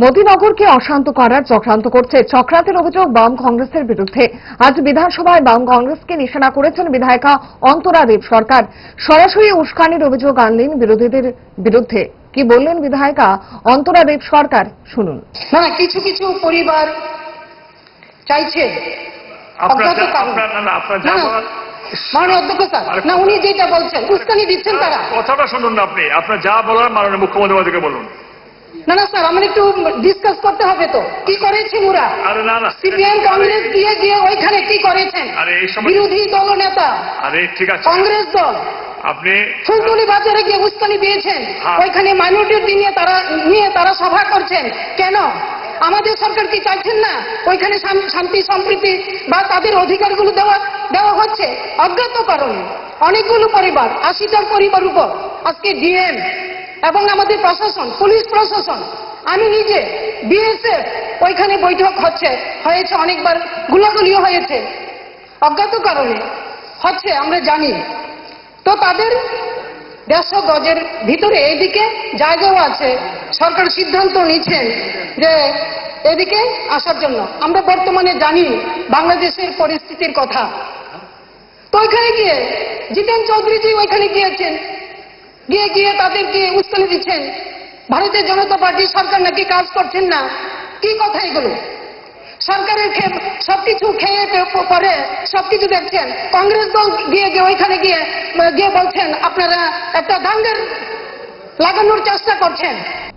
মতিনগরকে অশান্ত করার চক্রান্ত করছে চক্রান্তের অভিযোগ বাম কংগ্রেসের বিরুদ্ধে। আজ বিধানসভায় বাম কংগ্রেসকে নিশানা করেছেন বিধায়িকা অন্তরা দেব সরকার। সরাসরি উস্কানির অভিযোগ আনলেন বিরোধীদের বিরুদ্ধে। কি বললেন বিধায়িকা অন্তরা দেব সরকার? শুনুন। না কিছু কিছু পরিবার চাইছে। না উনি যেটা বলছেন উস্কানি দিচ্ছেন তারা। কথাটা শুনুন না আপনি। আপনার যা বলার মাননীয় মুখ্যমন্ত্রী বলুন। না না স্যার আমার একটু ডিসকাস করতে হবে তো। কি করেছে ওরা? আরে না না। সিপিএম কংগ্রেস গিয়ে গিয়ে ওইখানে কি করেছেন? আরে এই সময় বিরোধী দল নেতা। আরে ঠিক আছে। কংগ্রেস দল। আপনি ফুলতুলি বাজারে গিয়ে উস্কানি দিয়েছেন। হ্যাঁ। ওইখানে মাইনরিটি নিয়ে তারা নিয়ে তারা সভা করছেন। কেন? আমাদের সরকার কি চাইছেন না? ওইখানে শান্তি সম্প্রীতি বা তাদের অধিকারগুলো দেওয়া দেওয়া হচ্ছে? অজ্ঞাত কারণে অনেকগুলো পরিবার আশিটার পরিবার উপর। আজকে ডিএম এবং আমাদের প্রশাসন, পুলিশ প্রশাসন, আমি নিজে, বিএসএফ, ওইখানে বৈঠক হচ্ছে, হয়েছে অনেকবার, গুলাগুলিও হয়েছে। অজ্ঞাত কারণে হচ্ছে, আমরা জানি। তো তাদের দেড়শো গজের ভিতরে এইদিকে জায়গাও আছে, সরকার সিদ্ধান্ত নিচ্ছেন যে এদিকে আসার জন্য। আমরা বর্তমানে জানি বাংলাদেশের পরিস্থিতির কথা। তো ওইখানে গিয়ে, জিতেন চৌধুরীজি ওইখানে গিয়েছেন। গিয়ে গিয়ে তাদেরকে উস্কানি দিচ্ছেন। ভারতের জনতা পার্টি সরকার নাকি কাজ করছেন না? কি কথা এগুলো? সরকারের সবকিছু খেয়ে পরে সবকিছু দেখছেন। কংগ্রেস দল গিয়ে গিয়ে ওইখানে গিয়ে গিয়ে বলছেন, আপনারা একটা দাঙ্গের লাগানোর চেষ্টা করছেন।